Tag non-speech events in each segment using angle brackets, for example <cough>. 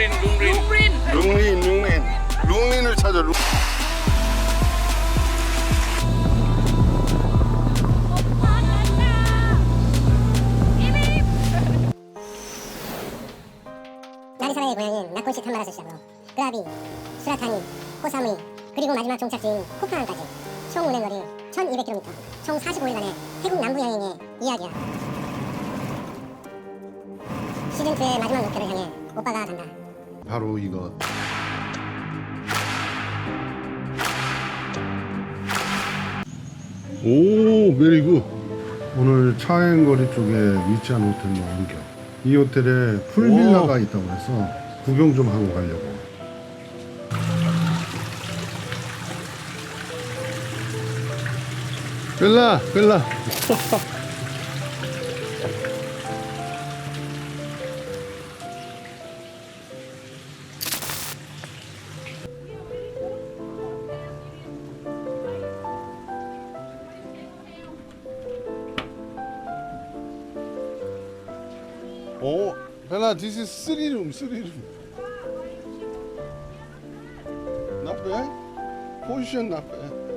룽린 룽린. 룽린. 룽린 룽린. 룽린을 찾아 룽... 나리사라의 고향인 나콘시 탄마라스 시작으로 그라비, 수라타니, 호사무이 그리고 마지막 종착지인 쿠파항까지 총 운행 거리 1200km 총 45일간의 태국 남부 여행의 이야기야 시즌2의 마지막 목표를 향해 오빠가 간다 바로 이거. 오 메리구. 오늘 차행거리 쪽에 위치한 호텔로 옮겨 이 호텔에 풀빌라가 있다고 해서 구경 좀 하고 가려고. 벨라 벨라 <laughs> This is city room, city room. Not bad. Eh? Position not bad. Eh?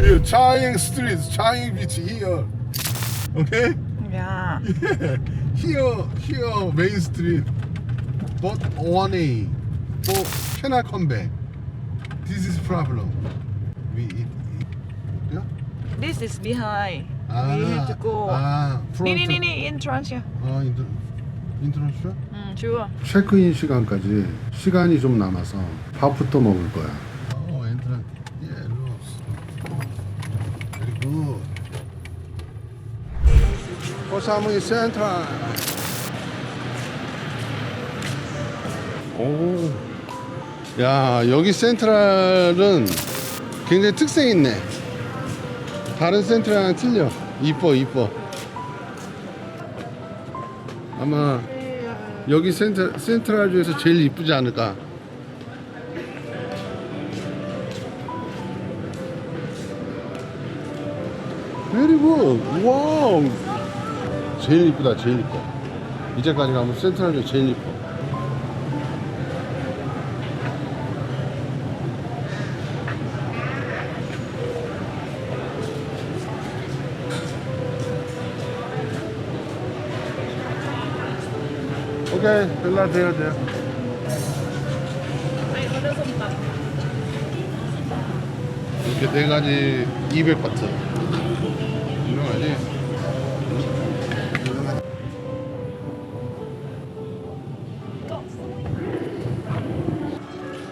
Here, Chaoyang Street, Chaoyang Beach here. Okay? Yeah. yeah. Here, here, Main Street. But one A. can I come back. This is problem. We eat, eat. Yeah? This is behind. 아, We have to go. 아, 프론트. 니니니니 entrance. 아, 인터 인터넷이야? 응, 좋아. 체크인 시간까지 시간이 좀 남아서 밥부터 먹을 거야. 오, 엔트란. 예, 로스. Very good. 코사무이 센트럴. 오. 야, 여기 센트럴은 굉장히 특색 있네. 다른 센트럴랑 틀려. 이뻐, 이뻐. 아마 여기 센트, 센트럴 중에서 제일 이쁘지 않을까. 그리고 와우 제일 이쁘다 제일 이뻐 이제까지 가면 센트럴 중에 제일 이뻐 오케이 벨라 돼요 돼요 이렇게 네 가지 200바트. 유명하지?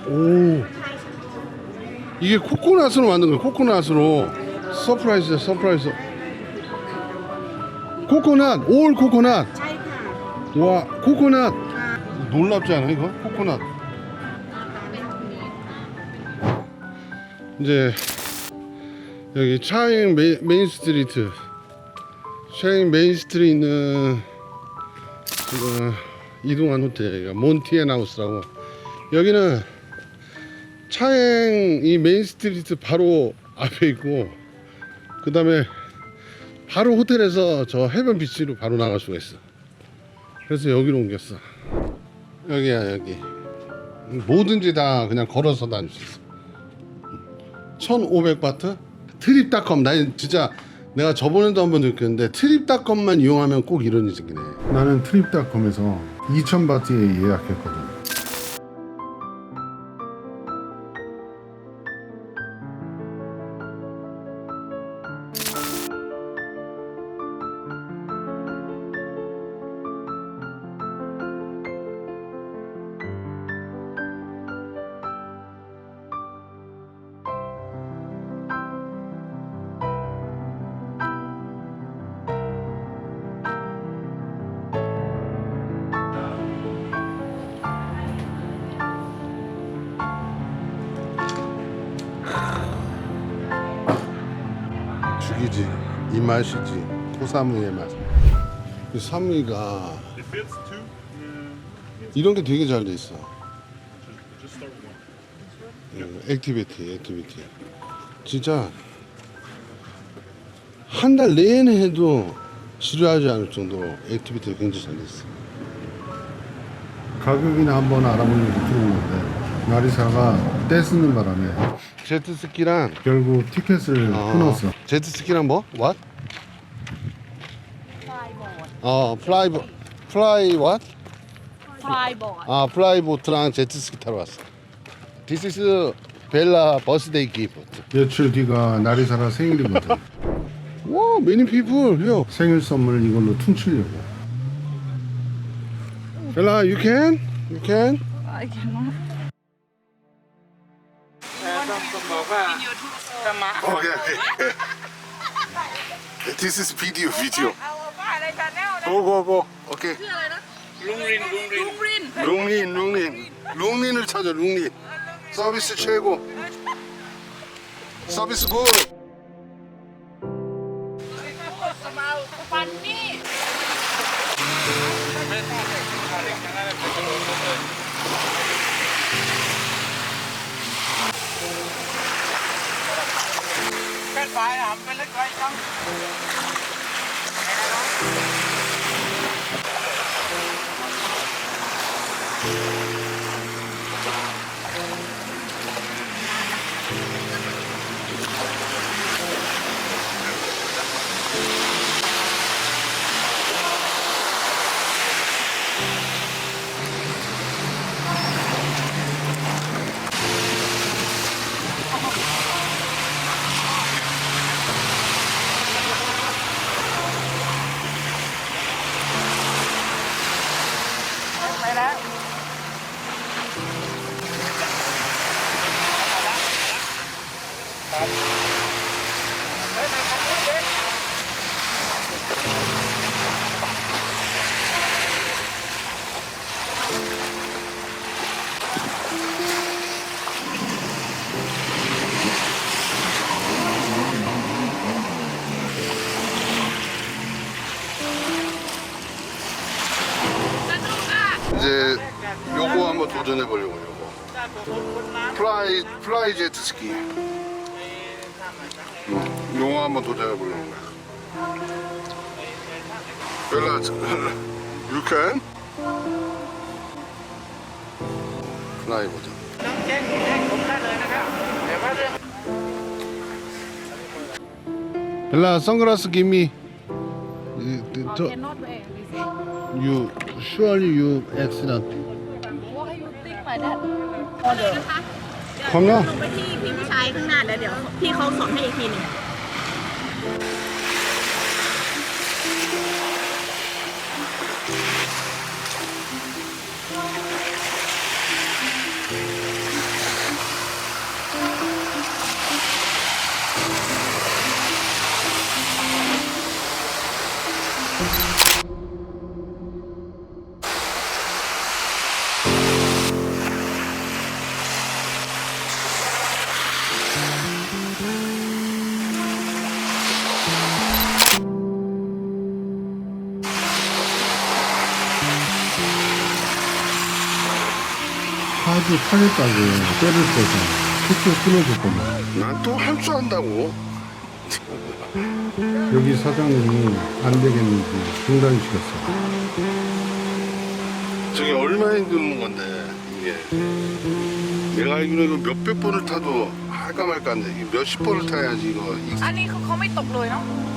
오. 이게 코코넛으로 만든 거야 코코넛으로. 서프라이즈야 서프라이즈. 코코넛 올 코코넛 와 코코넛. 놀랍지 않아 이거? 코코넛. 이제 여기 차잉 메인, 메인 스트리트. 차잉 메인 스트리트 있는 지금 이동한 호텔 몬티엔 하우스라고. 여기는 차행 이 메인 스트리트 바로 앞에 있고 그 다음에 바로 호텔에서 저 해변 비치로 바로 나갈 수가 있어 그래서 여기로 옮겼어. 여기야 여기. 뭐든지 다 그냥 걸어서 다닐 수 있어. 1500바트? 트립닷컴. 나 진짜 내가 저번에도 한번 느꼈는데 트립닷컴만 이용하면 꼭 이런 일이 생기네. 나는 트립닷컴에서 2000바트에 예약했거든 죽이지 이 맛이지 토사무의 맛. 이 사무이가. 이런 게 되게 잘 돼 있어. 음, 액티비티, 액티비티. 진짜 한 달 내내 해도 지루하지 않을 정도로 액티비티가 굉장히 잘 돼 있어. 가격이나 한번 알아보려고 들어온 건데 나리사가 떼쓰는 바람에 제트스키랑 결국 티켓을 끊었어 제트스키랑 뭐? What? 어 플라이 플라이 what? Flyboard. 아 플라이보트랑 제트스키 타러 왔어 This is 벨라 버스데이 기프트 며칠 뒤가 나리사라 생일이거든 와 many people here 생일 선물 이걸로 퉁치려고 벨라 you can? you can? I cannot. Okay, okay. This is video, video. Go, go, go. Okay. 룽린, 룽린. 룽린을 찾아, 룽린. 서비스 최고. 서비스 굿. ไปหามเปเล็กไปจัง 제 한번 도전해 보려고 요거. 플라이 플라이 제트 스키. 음, 요거 한번 도전해 보려고 거야. 벨라, <laughs> you can? 플라이 보자. 벨라, 선글라스 저-. They say. You surely you accident. ความเนาะ ลงไปที่พี่ผู้ชายข้างหน้าแล้วเดี๋ยวพี่เขาสอนให้อีกทีหนึ่ง 수 타겠다고 때를 빼서 숙소 끊어줄 겁니다. 난 또 할 줄 안다고. 여기 사장님이 안 되겠는지 중단시켰어. 저게 얼마에 드는 건데 이게 내가 알기로 이거 몇백 번을 타도 할까 말까 한데 몇십 번을 타야지 이거 아니 그 거미 떡 로이랑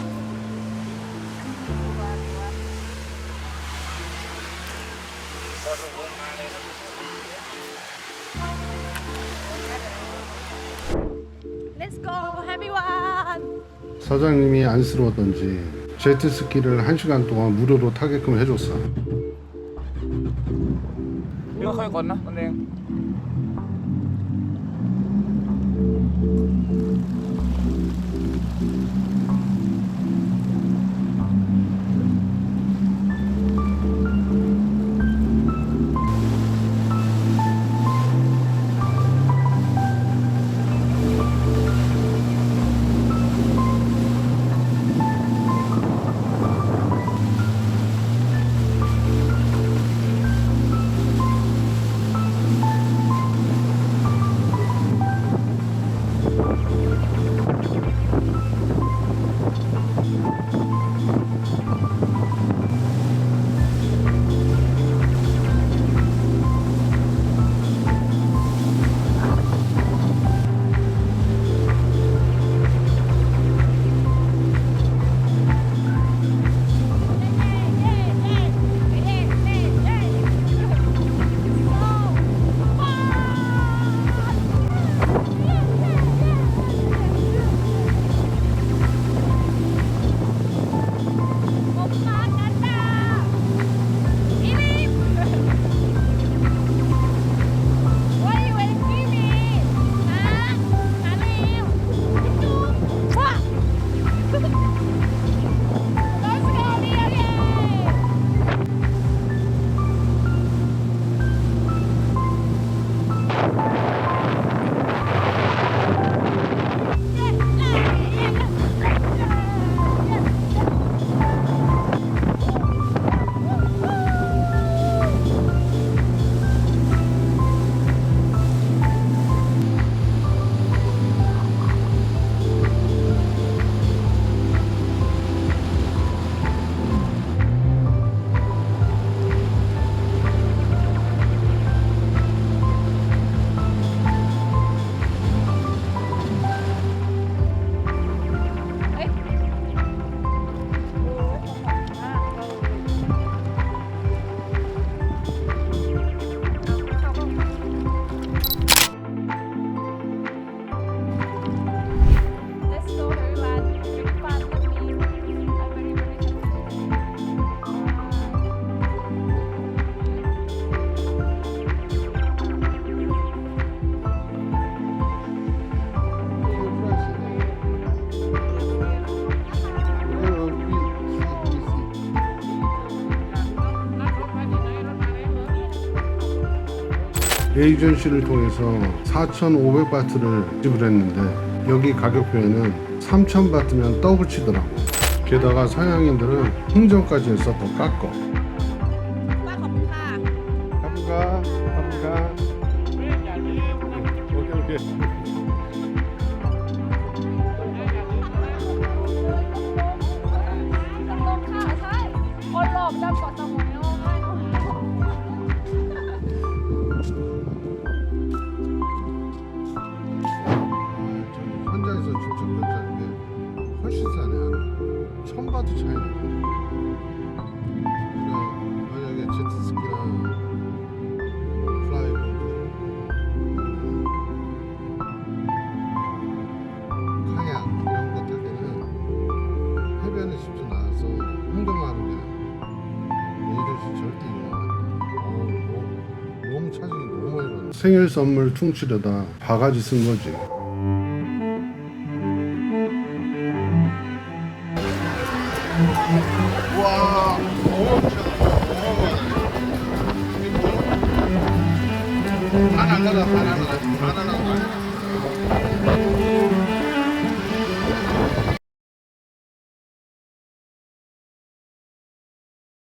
사장님이 안쓰러웠던지 제트스키를 한시간 동안 무료로 타게끔 해줬어 이거 거의 걷나? 근데 에이전시를 통해서 4,500바트를 지불했는데 여기 가격표에는 3,000바트면 떡을 치더라고. 게다가 서양인들은 흥정까지 해서 더 깎어 Okay. <laughs> 한 천바트 차이네. 우리가 만약에 제트스키나 플라이보드, 카약 이런 거탈 때는 해변에 직접 나가서 흥정하는 게 예전시 절대 안 돼. 어우, 너무, 많이 받네. 생일 선물 퉁치려다 바가지 쓴 거지. 어마어마하다.